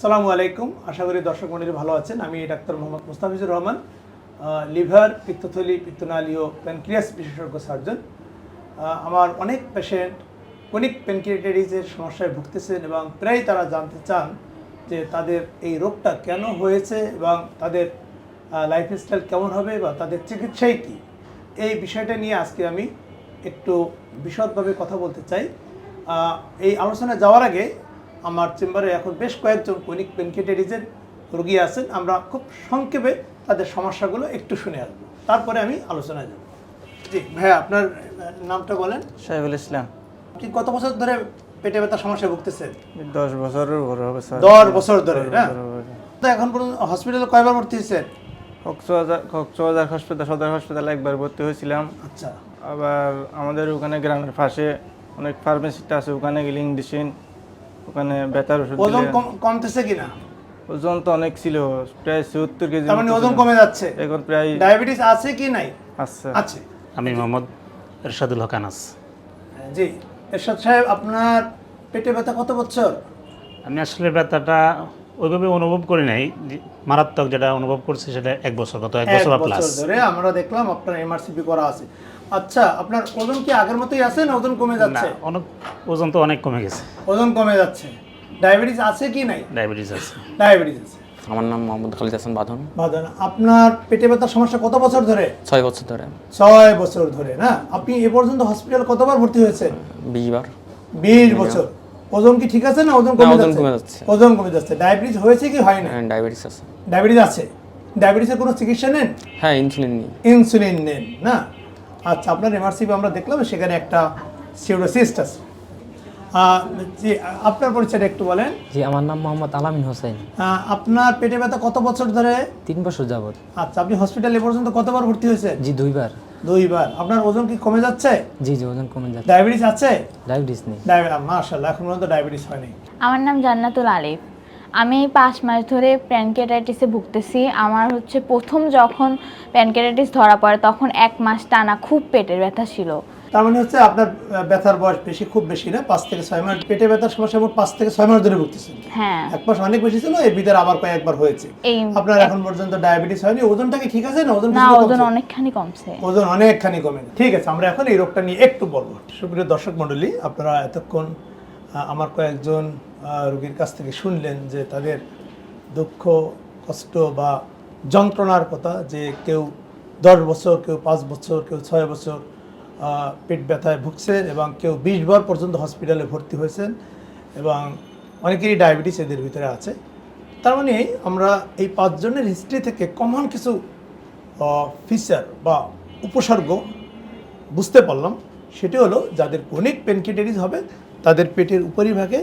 আসসালামু আলাইকুম। আশা করি দর্শক মন্ডলী ভালো আছেন। আমি ডাক্তার মোহাম্মদ মুস্তাফিজুর রহমান লিভার, পিত্তথলি পিত্তনালী ও প্যানক্রিয়াস বিশেষজ্ঞ সার্জন। আমার অনেক পেশেন্ট কনিক প্যানক্রিয়াটাইটিসের সমস্যায় ভুগতেছেন এবং প্রায় তারা জানতে চান যে তাদের এই রোগটা কেন হয়েছে এবং তাদের লাইফস্টাইল কেমন হবে বা তাদের চিকিৎসাই কী? এই বিষয়টা নিয়ে আজকে আমি একটু বিশদভাবে কথা বলতে চাই। এই আলোচনা যাওয়ার আগে আমার চেম্বারে এখন বেশ কয়েকজন কনিক পেনকেটারিজের রোগী আছেন। আমরা খুব সংক্ষেপে তাদের সমস্যাগুলো একটু শুনে আসব। তারপরে আমি আলোচনায় যাব। জি ভাইয়া আপনার নামটা বলেন। সাহেবুল ইসলাম। আপনি কত বছর ধরে পেটে ব্যথা সমস্যায় ভুগতেছেন? দশ বছরের উপর হবে স্যার। দশ বছর ধরে না। তো এখন পর্যন্ত হসপিটালে কয়বার ভর্তি হয়েছেন? কক্সবাজার হাসপাতাল সদর হাসপাতালে একবার ভর্তি হয়েছিলাম। আচ্ছা। আবার আমাদের ওখানে গ্রামের পাশে অনেক ফার্মেসিটা আছে ওখানে গেলে ইংলিশিন ওখানে ব্যথার ওষুধ ওজন কমতেছে কিনা? ওজন তো অনেক ছিল প্রায় সত্তর কেজি তার মানে ওজন কমে যাচ্ছে। এখন প্রায় ডায়াবেটিস আছে কি নাই? আচ্ছা আছে। আমি মোহাম্মদ এরশাদুল হক আনাস। জি। এরশাদ সাহেব আপনার পেটে ব্যথা কত বছর? আমি আসলে ব্যথাটা ওইভাবে অনুভব করি নাই। মারাত্মক যেটা অনুভব করছি সেটা এক বছর গত এক বছর বা প্লাস ধরে আমরা দেখলাম আপনার এমআরসিপি করা আছে। আচ্ছা আপনার ওজন কি আগের মতোই আছে না ওজন কমে যাচ্ছে? অনেক ওজন তো অনেক কমে গেছে। ওজন কমে যাচ্ছে। ডায়াবেটিস আছে কি নাই? ডায়াবেটিস আছে। ডায়াবেটিস আছে। আমার নাম মোহাম্মদ খালিদ হাসান বাঁধন। বাদান আপনার পেটে ব্যথার সমস্যা কত বছর ধরে? ছয় বছর ধরে। ছয় বছর ধরে না? আপনি এ পর্যন্ত হসপিটাল কতবার ভর্তি হয়েছেন? বিশ বার। বিশ বছর। ওজন কি ঠিক আছে না ওজন কমে যাচ্ছে? ওজন কমে যাচ্ছে। ডায়াবেটিস হয়েছে কি হয় না? ডায়াবেটিস আছে। ডায়াবেটিস আছে। ডায়াবেটিসের কোনো চিকিৎসা নেন? হ্যাঁ ইনসুলিন নিই। ইনসুলিন নেন না? আচ্ছা আপনার এমআরসিপি আমরা দেখলাম সেখানে একটা সিউরোসিস্ট আছে। আহ, জি আপনার পরিচয়টা একটু বলেন। জি আমার নাম মোহাম্মদ আলামিন হোসেন। আহ, আপনার পেটে ব্যথা কত বছর ধরে? তিন বছর যাবত আচ্ছা আপনি হসপিটালে পর্যন্ত কতবার ভর্তি হয়েছেন? জি দুইবার। দুইবার। আপনার ওজন কি কমে যাচ্ছে? জি জি ওজন কমে যাচ্ছে। ডায়াবেটিস আছে? ডায়াবেটিস নেই। ডায়াবেটিস মাশাআল্লাহ এখন পর্যন্ত ডায়াবেটিস হয়নি। আমার নাম জান্নাতুল আলিফ। আমি পাঁচ মাস ধরে প্যানকেটাইটিসে ভুগতেছি। আমার হচ্ছে প্রথম যখন প্যানকেটাইটিস ধরা পড়ে তখন এক মাস টানা খুব পেটের ব্যথা ছিল। তার মানে হচ্ছে আপনার ব্যথার বয়স বেশি খুব বেশি না পাঁচ থেকে ছয় মাস। পেটে ব্যথার সমস্যা মোট পাঁচ থেকে ছয় মাস ধরে ভুগতেছেন। হ্যাঁ। এক মাস অনেক বেশি ছিল এর ভিতরে আবার কয়েকবার হয়েছে। আপনার এখন পর্যন্ত ডায়াবেটিস হয়নি। ওজনটা কি ঠিক আছে না? ওজন না ওজন অনেকখানি কমছে। ওজন অনেকখানি কমে ঠিক আছে আমরা এখন এই রোগটা নিয়ে একটু বলব। সুপ্রিয় দর্শক মণ্ডলী আপনারা এতক্ষণ আমার কয়েকজন রোগীর কাছ থেকে শুনলেন যে তাদের দুঃখ কষ্ট বা যন্ত্রণার কথা যে কেউ দশ বছর কেউ পাঁচ বছর কেউ ছয় বছর পেট ব্যথায় ভুগছেন এবং কেউ বিশ বার পর্যন্ত হসপিটালে ভর্তি হয়েছেন এবং অনেকেরই ডায়াবেটিস এদের ভিতরে আছে। তার মানে আমরা এই পাঁচজনের হিস্ট্রি থেকে কমন কিছু ফিচার বা উপসর্গ বুঝতে পারলাম। সেটি হলো যাদের ক্রনিক পেনকিটাইটিস হবে, তাদের পেটের উপরিভাগে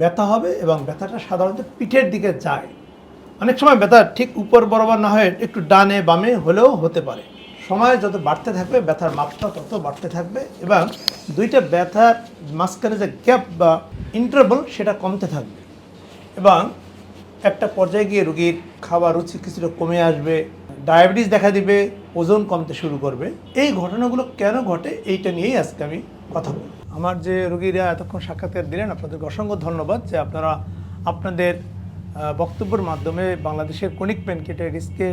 ব্যথা হবে এবং ব্যথাটা সাধারণত পিঠের দিকে যায়। অনেক সময় ব্যথা ঠিক উপর বরাবর না হয়ে একটু ডানে বামে হলেও হতে পারে। সময় যত বাড়তে থাকবে, ব্যথার মাত্রা তত বাড়তে থাকবে এবং দুইটা ব্যথার মাঝখানে যে গ্যাপ বা ইন্টারভেল সেটা কমতে থাকবে। এবং একটা পর্যায়ে গিয়ে রোগীর খাবার রুচি কিছুটা কমে আসবে, ডায়াবেটিস দেখা দিবে, ওজন কমতে শুরু করবে। এই ঘটনাগুলো কেন ঘটে এইটা নিয়েই আজকে আমি কথা বলব। আমার যে রোগীরা এতক্ষণ সাক্ষাৎকার দিলেন, আপনাদেরকে অসংখ্য ধন্যবাদ যে আপনারা আপনাদের বক্তব্যের মাধ্যমে বাংলাদেশের কোনিক কনিক রিস্কে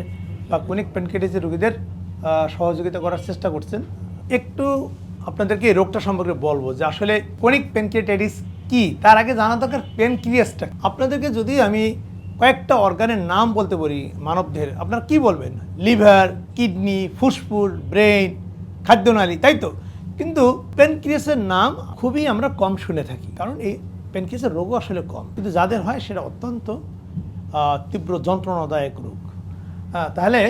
বা কনিক প্যানকেটাইটিসের রোগীদের সহযোগিতা করার চেষ্টা করছেন। একটু আপনাদেরকে রোগটা সম্পর্কে বলব যে আসলে কনিক প্যানক্রিয়াটাইটিস কি? তার আগে জানা দরকার প্যানক্রিয়াসটা আপনাদেরকে যদি আমি কয়েকটা অর্গানের নাম বলতে পারি মানবদেহের, আপনারা কি বলবেন? লিভার, কিডনি, ফুসফুস ব্রেন খাদ্যনালী, তাই তো? কিন্তু প্যানক্রিয়াসের নাম খুবই আমরা কম শুনে থাকি, কারণ এই প্যানক্রিয়াসের রোগও আসলে কম। কিন্তু যাদের হয় সেটা অত্যন্ত তীব্র যন্ত্রণাদায়ক রোগ। হ্যাঁ তাহলে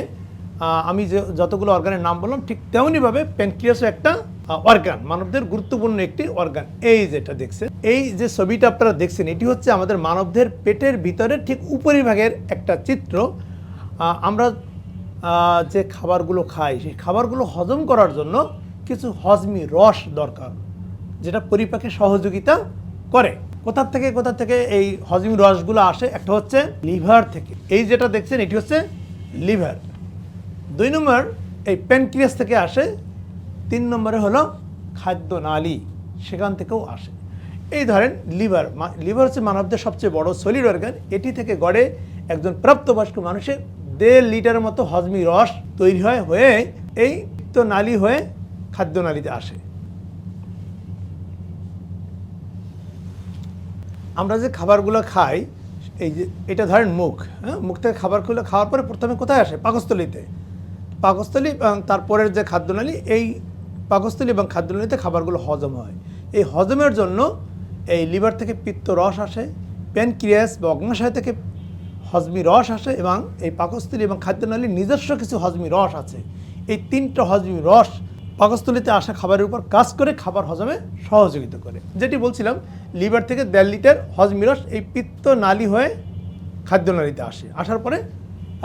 আমি যে যতগুলো অর্গানের নাম বললাম, ঠিক তেমনইভাবে প্যানক্রিয়াসও একটা অর্গান মানবদের গুরুত্বপূর্ণ একটি অর্গান এই যেটা দেখছেন, এই যে ছবিটা আপনারা দেখছেন, এটি হচ্ছে আমাদের মানবদের পেটের ভিতরে ঠিক উপরিভাগের একটা চিত্র। আমরা যে খাবারগুলো খাই, সেই খাবারগুলো হজম করার জন্য কিছু হজমি রস দরকার, যেটা পরিপাকে সহযোগিতা করে। কোথা থেকে কোথা থেকে এই হজমি রসগুলো আসে, একটা হচ্ছে লিভার থেকে। এই যেটা দেখছেন, এটি হচ্ছে লিভার। দুই নম্বর, এই প্যানক্রিয়াস থেকে আসে। তিন নম্বরে হলো খাদ্য নালী, সেখান থেকেও আসে। এই ধরেন, লিভার লিভার হচ্ছে মানবদের সবচেয়ে বড় সলিড অর্গান এটি থেকে গড়ে একজন প্রাপ্তবয়স্ক মানুষের দেড় লিটারের মতো হজমি রস তৈরি হয় হয়ে এই তো নালী হয়ে খাদ্যনালীতে আসে। আমরা যে খাবারগুলো খাই, এই যে, এটা ধরেন মুখ হ্যাঁ? মুখ থেকে খাবারগুলো খাওয়ার পরে প্রথমে কোথায় আসে? পাকস্থলিতে। পাকস্থলী এবং তারপরের যে খাদ্যনালী এই পাকস্থলী এবং খাদ্যনালীতে খাবারগুলো হজম হয়। এই হজমের জন্য এই লিভার থেকে পিত্ত রস আসে প্যানক্রিয়াস বা অগ্নাশয় থেকে হজমি রস আসে এবং এই পাকস্থলী এবং খাদ্যনালীর নিজস্ব কিছু হজমি রস আছে। এই তিনটা হজমি রস পাকস্থলীতে আসা খাবারের উপর কাজ করে খাবার হজমে সহযোগিতা করে। যেটি বলছিলাম লিভার থেকে দেড় লিটার হজমি রস এই পিত্ত নালী হয়ে খাদ্যনালীতে আসে। আসার পরে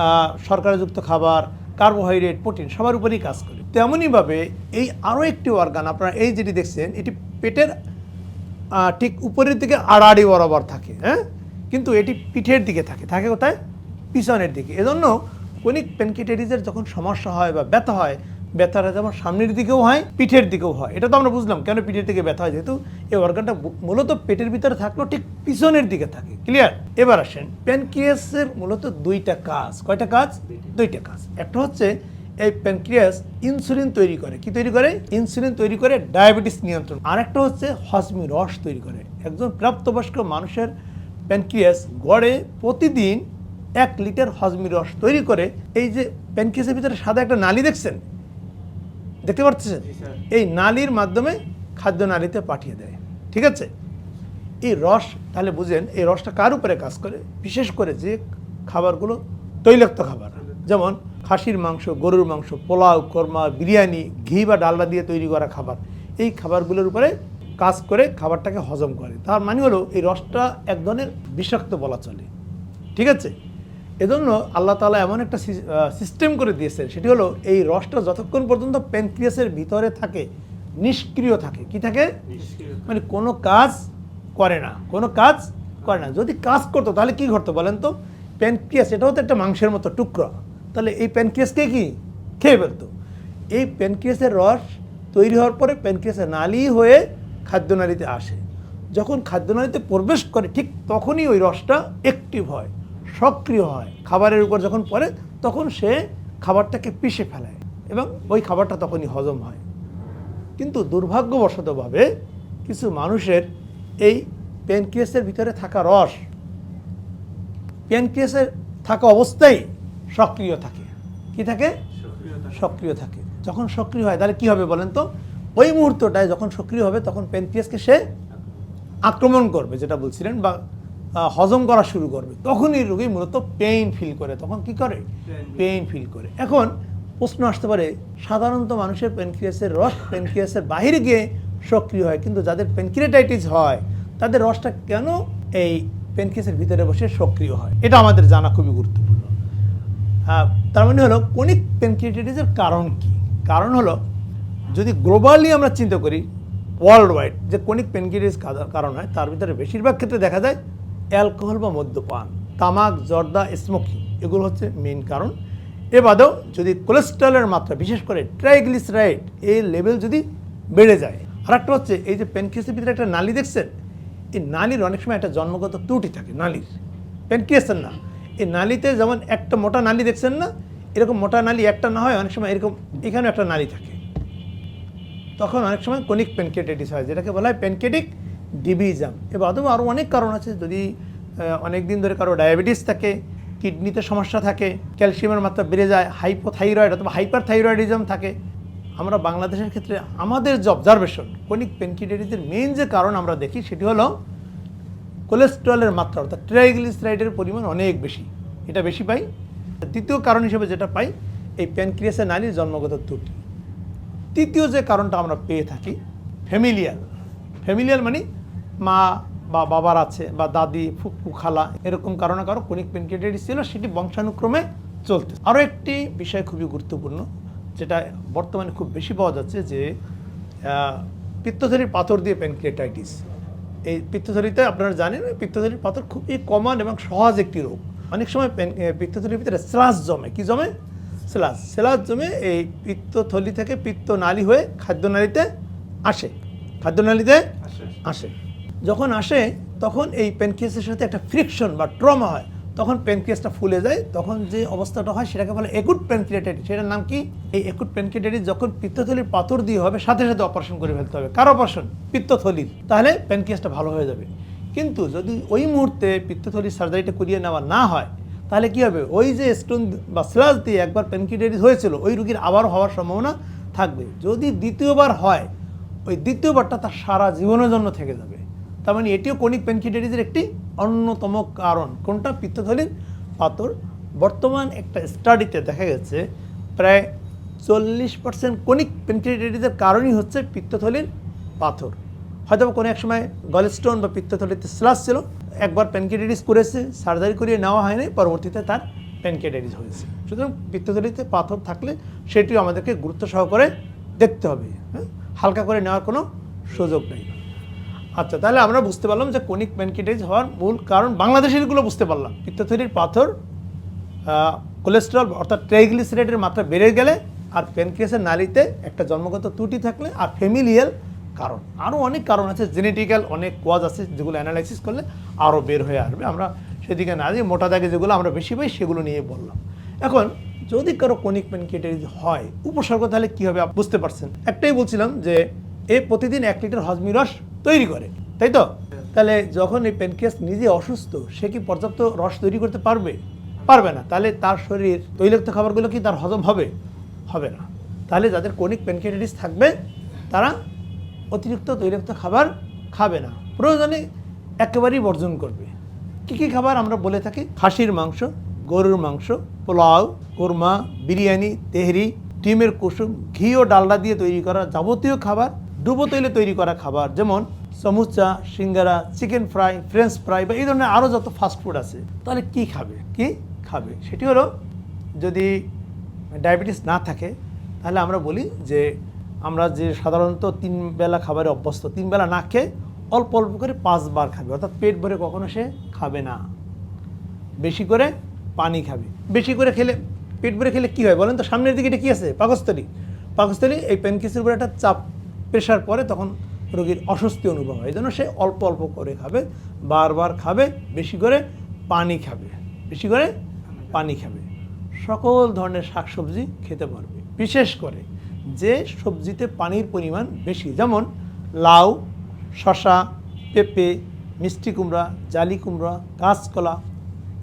আহ, শর্করাযুক্ত খাবার কার্বোহাইড্রেট, প্রোটিন, সবার উপরেই কাজ করে। তেমনইভাবে এই আরও একটি অর্গান আপনারা এই যেটি দেখছেন, এটি পেটের ঠিক উপরের দিকে আড়াআড়ি বরাবর থাকে হ্যাঁ? কিন্তু এটি পিঠের দিকে থাকে থাকে কোথায়? পিছনের দিকে। এজন্য কোনিক প্যানকিটাইটিসের যখন সমস্যা হয় বা ব্যথা হয় ব্যথাটা যেমন সামনের দিকেও হয়, পিঠের দিকেও হয়। এটা তো আমরা বুঝলাম, কেন পিঠের দিকে ব্যথা হয়? যেহেতু এই অর্গানটা মূলত পেটের ভিতরে থাকলেও ঠিক পিছনের দিকে থাকে। ক্লিয়ার এবার আসেন প্যানক্রিয়াসের মূলত দুইটা কাজ। কয়টা কাজ? দুইটা কাজ। একটা হচ্ছে এই প্যানক্রিয়াস ইনসুলিন তৈরি করে। কি তৈরি করে? ইনসুলিন তৈরি করে ডায়াবেটিস নিয়ন্ত্রণ। আরেকটা হচ্ছে হজমি রস তৈরি করে। একজন প্রাপ্তবয়স্ক মানুষের প্যানক্রিয়াস গড়ে প্রতিদিন এক লিটার হজমি রস তৈরি করে। এই যে প্যানক্রিয়াসের ভিতরে সাদা একটা নালি দেখছেন? দেখতে পাচ্ছেন? এই নালীর মাধ্যমে খাদ্য নালীতে পাঠিয়ে দেয়। ঠিক আছে? এই রস তাহলে বুঝেন এই রসটা কার উপরে কাজ করে? বিশেষ করে যে খাবারগুলো তৈলাক্ত খাবার। যেমন খাসির মাংস গরুর মাংস পোলাও কোরমা বিরিয়ানি ঘি বা ডালডা দিয়ে তৈরি করা খাবার। এই খাবারগুলোর উপরে কাজ করে খাবারটাকে হজম করে। তার মানে হলো এই রসটা এক ধরনের বিষাক্ত বলা চলে। ঠিক আছে? এজন্য আল্লাহ তাআলা এমন একটা সিস্টেম করে দিয়েছেন। সেটি হলো এই রসটা যতক্ষণ পর্যন্ত প্যানক্রিয়াসের ভিতরে থাকে নিষ্ক্রিয় থাকে। কি থাকে? মানে কোনো কাজ করে না কোনো কাজ করে না। যদি কাজ করতো তাহলে কি ঘটতো বলেন তো? প্যানক্রিয়াস এটাও তো একটা মাংসের মতো টুকরা। তাহলে এই প্যানক্রিয়াসকে কি? খেয়ে ফেলতো। এই প্যানক্রিয়াসের রস তৈরি হওয়ার পরে প্যানক্রিয়াসের নালি হয়ে খাদ্যনালীতে আসে। যখন খাদ্যনালীতে প্রবেশ করে ঠিক তখনই ওই রসটা অ্যাক্টিভ হয়। সক্রিয় হয়। খাবারের উপর যখন পড়ে তখন সে খাবারটাকে পিষে ফেলায় এবং ওই খাবারটা তখনই হজম হয়। কিন্তু দুর্ভাগ্যবশতভাবে কিছু মানুষের এই প্যানক্রিয়াসের ভিতরে থাকা রস প্যানক্রিয়াসের থাকা অবস্থায় সক্রিয় থাকে। কি থাকে? সক্রিয় থাকে। যখন সক্রিয় হয় তাহলে কি হবে বলেন তো? ওই মুহূর্তটায় যখন সক্রিয় হবে তখন প্যানক্রিয়াসকে সে আক্রমণ করবে যেটা বলছিলেন বা হজম করা শুরু করবে। তখনই রোগী মূলত পেইন ফিল করে। তখন কি করে? পেইন ফিল করে। এখন প্রশ্ন আসতে পারে সাধারণত মানুষের প্যানক্রিয়াসের রস প্যানক্রিয়াসের বাইরে গিয়ে সক্রিয় হয় কিন্তু যাদের প্যানক্রিয়াটাইটিস হয় তাদের রসটা কেন এই প্যানক্রিয়াসের ভিতরে বসে সক্রিয় হয়? এটা আমাদের জানা খুবই গুরুত্বপূর্ণ। তার মানে হলো কোনিক প্যানক্রিয়াটাইটিসের কারণ কি? কারণ হলো যদি গ্লোবালি আমরা চিন্তা করি ওয়ার্ল্ড ওয়াইড যে কোনিক প্যানক্রিয়াটিস কারণ হয় তার ভিতরে বেশিরভাগ ক্ষেত্রে দেখা যায় অ্যালকোহল বা মদ্যপান, তামাক, জর্দা, স্মোকিং, এগুলো হচ্ছে মেইন কারণ। এ বাদেও যদি কোলেস্ট্রলের মাত্রা, বিশেষ করে ট্রাইগ্লিসারাইড এই লেভেল যদি বেড়ে যায় আর একটা হচ্ছে এই যে প্যানক্রিয়াসের ভিতরে একটা নালী দেখছেন? এই নালীর অনেক সময় একটা জন্মগত ত্রুটি থাকে, নালীর। প্যানক্রিয়াসের না। এই নালীতে যেমন একটা মোটা নালী দেখছেন না, এরকম মোটা নালী একটা না হয়, অনেক সময় এরকম এখানেও একটা নালী থাকে। তখন অনেক সময় কনিক প্যানকেটাইটিস হয়, যেটাকে বলা হয় প্যানকেটিক ডিবিজাম। এবার অথবা আরও অনেক কারণ আছে। যদি অনেক দিন ধরে কারও ডায়াবেটিস থাকে, কিডনিতে সমস্যা থাকে, ক্যালসিয়ামের মাত্রা বেড়ে যায়, হাইপোথাইরয়েড অথবা হাইপার থাইরয়েডিজম থাকে, আমরা বাংলাদেশের ক্ষেত্রে আমাদের যে অবজারভেশন কনিক প্যানকিটাইটিসের মেইন যে কারণ আমরা দেখি, সেটি হলো কোলেস্ট্রলের মাত্রা, অর্থাৎ ট্রাইগ্লিসারাইডের পরিমাণ অনেক বেশি। এটা বেশি পাই। দ্বিতীয় কারণ হিসেবে যেটা পাই, এই প্যানক্রিয়াসের নারীর জন্মগত ত্রুটি। তৃতীয় যে কারণটা আমরা পেয়ে থাকি ফ্যামিলিয়াল ফ্যামিলিয়াল মানে মা বা বাবার আছে বা দাদি ফুকু খালা এরকম কারণে কারও কোনিক পেনক্রিয়াটাইটিস ছিল সেটি বংশানুক্রমে চলতে আরও একটি বিষয় খুবই গুরুত্বপূর্ণ যেটা বর্তমানে খুব বেশি পাওয়া যাচ্ছে যে পিত্তথলির পাথর দিয়ে প্যানক্রিয়াটাইটিস এই পিত্তথলিতে আপনারা জানেন পিত্তথলির পাথর খুবই কমন এবং সহজ একটি রোগ। অনেক সময় পেন- পিত্তথলির ভিতরে স্লাস জমে। কি জমে? স্লাস। স্লাস জমে এই পিত্তথলি থেকে পিত্ত নালী হয়ে খাদ্যনালীতে আসে। খাদ্যনালীতে আসে। যখন আসে, তখন এই প্যানক্রিয়াসের সাথে একটা ফ্রিকশন বা ট্রমা হয়। তখন প্যানক্রিয়াসটা ফুলে যায়, তখন যে অবস্থাটা হয় সেটাকে বলে একুট প্যানক্রিয়াটাইটিস সেটার নাম কি? এই একুট প্যানক্রিয়াটাইটিস যখন পিত্তথলির পাথর দিয়ে হবে, সাথে সাথে অপারেশন করে ফেলতে হবে। কার অপারেশন পিত্তথলির। তাহলে প্যানক্রিয়াসটা ভালো হয়ে যাবে। কিন্তু যদি ওই মুহূর্তে পিত্তথলির সার্জারিটা করিয়ে নেওয়া না হয়, তাহলে কি হবে? ওই যে স্টোন বা স্লাস দিয়ে একবার প্যানক্রিয়াটাইটিস হয়েছিল, ওই রুগীর আবার হওয়ার সম্ভাবনা থাকবে। যদি দ্বিতীয়বার হয়, ওই দ্বিতীয়বারটা তার সারা জীবনের জন্য থেকে যাবে। তার মানে এটিও কনিক প্যানক্রিয়াটাইটিসের একটি অন্যতম কারণ। কোনটা? পিত্তথলির পাথর। বর্তমান একটা স্টাডিতে দেখা গেছে, প্রায় চল্লিশ পার্সেন্ট কনিক প্যানক্রিয়াটাইটিসের কারণই হচ্ছে পিত্তথলির পাথর। হয়তো কোনো এক সময় গলস্টোন বা পিত্তথলিতে স্লাস ছিল, একবার প্যানক্রিয়াটাইটিস করেছে সার্জারি করিয়ে নেওয়া হয়নি, পরবর্তীতে তার প্যানক্রিয়াটাইটিস হয়েছে। সুতরাং পিত্তথলিতে পাথর থাকলে সেটিও আমাদেরকে গুরুত্ব সহকারে দেখতে হবে হ্যাঁ? হালকা করে নেওয়ার কোনো সুযোগ নেই। আচ্ছা তাহলে আমরা বুঝতে পারলাম যে কনিক প্যানক্রিয়াটাইটিস হওয়ার মূল কারণ বাংলাদেশেরগুলো বুঝতে পারলাম। পিত্তথলির পাথর কোলেস্টেরল অর্থাৎ ট্রাইগ্লিসারাইডের মাত্রা বেড়ে গেলে আর প্যানক্রিয়াসের নালীতে একটা জন্মগত ত্রুটি থাকলে আর ফ্যামিলিয়াল কারণ। আরও অনেক কারণ আছে, জেনেটিক্যাল অনেক কজ আছে যেগুলো অ্যানালাইসিস করলে আরও বের হয়ে আসবে। আমরা সেদিকে না দিয়ে মোটা দাগে যেগুলো আমরা বেশি পাই সেগুলো নিয়ে বললাম। এখন যদি কারও কনিক প্যানক্রিয়াটাইটিস হয়, উপসর্গ তাহলে কী হবে? বুঝতে পারছেন। একটাই বলছিলাম যে এ প্রতিদিন এক লিটার হজমি রস তৈরি করে, তাই তো? তাহলে যখন এই প্যানক্রিয়াস নিজে অসুস্থ, সে কি পর্যাপ্ত রস তৈরি করতে পারবে? পারবে না। তাহলে তার শরীর তৈলাক্ত খাবারগুলো কি তার হজম হবে? হবে না। তাহলে যাদের কনিক প্যানক্রিয়াটাইটিস থাকবে, তারা অতিরিক্ত তৈলাক্ত খাবার খাবে না। প্রয়োজনে একেবারেই বর্জন করবে। কী কী খাবার আমরা বলে থাকি? খাসির মাংস, গরুর মাংস, পোলাও, কোরমা, বিরিয়ানি, তেহরি, ডিমের কুসুম, ঘি ও ডালডা দিয়ে তৈরি করা যাবতীয় খাবার ডুবো তৈলে তৈরি করা খাবার, যেমন samucha, singara, chicken fry, french fry বা এই ধরনের আরও যত ফাস্ট ফুড আছে, তাহলে কি খাবে? কি খাবে? সেটি হলো যদি ডায়াবেটিস না থাকে, তাহলে আমরা বলি যে আমরা যে সাধারণত তিন বেলা খাবারে অভ্যস্ত, তিন বেলা না খেয়ে অল্প অল্প করে পাঁচবার খাবে, অর্থাৎ পেট ভরে কখনো সে খাবে না। বেশি করে পানি খাবে। বেশি করে খেলে, পেট ভরে খেলে কী হয় বলেন তো? সামনের দিকে এটা কী আছে? পাকস্থলী। পাকস্থলী এই প্যানকিসের উপরে একটা চাপ প্রেশার পরে তখন রোগীর অস্বস্তি অনুভব হয়। এই জন্য সে অল্প অল্প করে খাবে, বারবার খাবে, বেশি করে পানি খাবে, বেশি করে পানি খাবে। সকল ধরনের শাকসবজি খেতে পারবে। বিশেষ করে যে সবজিতে পানির পরিমাণ বেশি, যেমন লাউ শশা পেঁপে, মিষ্টি কুমড়া, জালি কুমড়া কাঁচকলা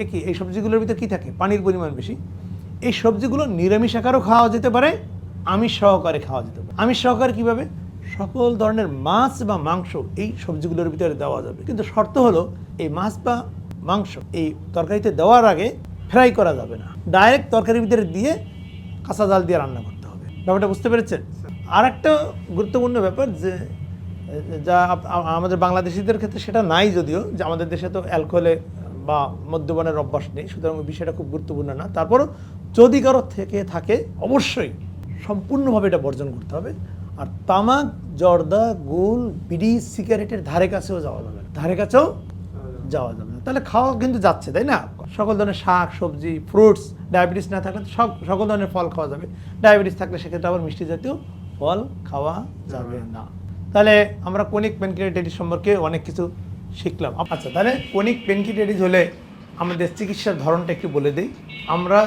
একই এই সবজিগুলোর ভিতরে কী থাকে? পানির পরিমাণ বেশি। এই সবজিগুলো নিরামিষ আকারও খাওয়া যেতে পারে, আমিষ সহকারে খাওয়া যেতে পারে। আমিষ সহকারে কীভাবে? সকল ধরনের মাছ বা মাংস এই সবজিগুলোর ভিতরে দেওয়া যাবে। কিন্তু শর্ত হলো, এই মাছ বা মাংস এই তরকারিতে দেওয়ার আগে ফ্রাই করা যাবে না। ডাইরেক্ট তরকারির ভিতরে দিয়ে কাঁচা জাল দিয়ে রান্না করতে হবে। ব্যাপারটা বুঝতে পেরেছেন? আর একটা গুরুত্বপূর্ণ ব্যাপার যে, যা আমাদের বাংলাদেশিদের ক্ষেত্রে সেটা নাই যদিও, যে আমাদের দেশে তো অ্যালকোহলে বা মদ্যপানের অভ্যাস নেই, সুতরাং বিষয়টা খুব গুরুত্বপূর্ণ না। তারপরও যদি কারও থেকে থাকে, অবশ্যই সম্পূর্ণভাবে এটা বর্জন করতে হবে। আর তামাক জর্দা, গুল, বিড়ি, সিগারেটের ধারে কাছেও যাওয়া যাবে না। ধারে কাছেও যাওয়া যাবে না। তাহলে খাওয়া কিন্তু যাচ্ছে, তাই না? সকল ধরনের শাক, সবজি ফ্রুটস ডায়াবেটিস না থাকলে সব সকল ধরনের ফল খাওয়া যাবে। ডায়াবেটিস থাকলে সেক্ষেত্রে আবার মিষ্টি জাতীয় ফল খাওয়া যাবে না। তাহলে আমরা কোনিক প্যানক্রিয়াটাইটিস সম্পর্কে অনেক কিছু শিখলাম। আচ্ছা তাহলে কোনিক প্যানক্রিয়াটাইটিস হলে আমাদের চিকিৎসার ধরনটা একটু বলে দিই। আমরা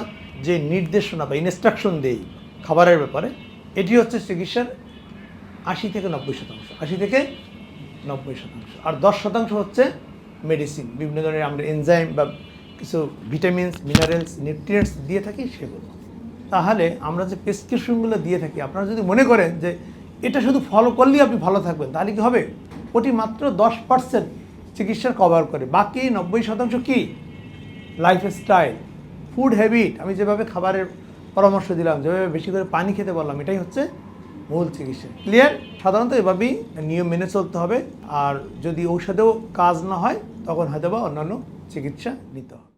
যে নির্দেশনা বা ইনস্ট্রাকশন দেই খাবারের ব্যাপারে, এটি হচ্ছে চিকিৎসার আশি থেকে নব্বই শতাংশ, আশি থেকে নব্বই শতাংশ। আর দশ শতাংশ হচ্ছে মেডিসিন বিভিন্ন ধরনের আমরা এনজাইম বা কিছু ভিটামিনস মিনারেলস নিউট্রিয়েন্টস দিয়ে থাকি সেগুলো। তাহলে আমরা যে প্রেসক্রিপশনগুলো দিয়ে থাকি, আপনারা যদি মনে করেন যে এটা শুধু ফলো করলেই আপনি ভালো থাকবেন, তাহলে কি হবে? ওটি মাত্র দশ পার্সেন্ট চিকিৎসার কভার করে। বাকি নব্বই শতাংশ কি? লাইফস্টাইল ফুড হ্যাবিট আমি যেভাবে খাবারের পরামর্শ দিলাম, যেভাবে বেশি করে পানি খেতে বললাম, এটাই হচ্ছে মূল চিকিৎসা। ক্লিয়ার সাধারণত এভাবেই নিয়ম মেনে চলতে হবে। আর যদি ঔষধেও কাজ না হয়, তখন হয়তো বা অন্যান্য চিকিৎসা নিতে হবে।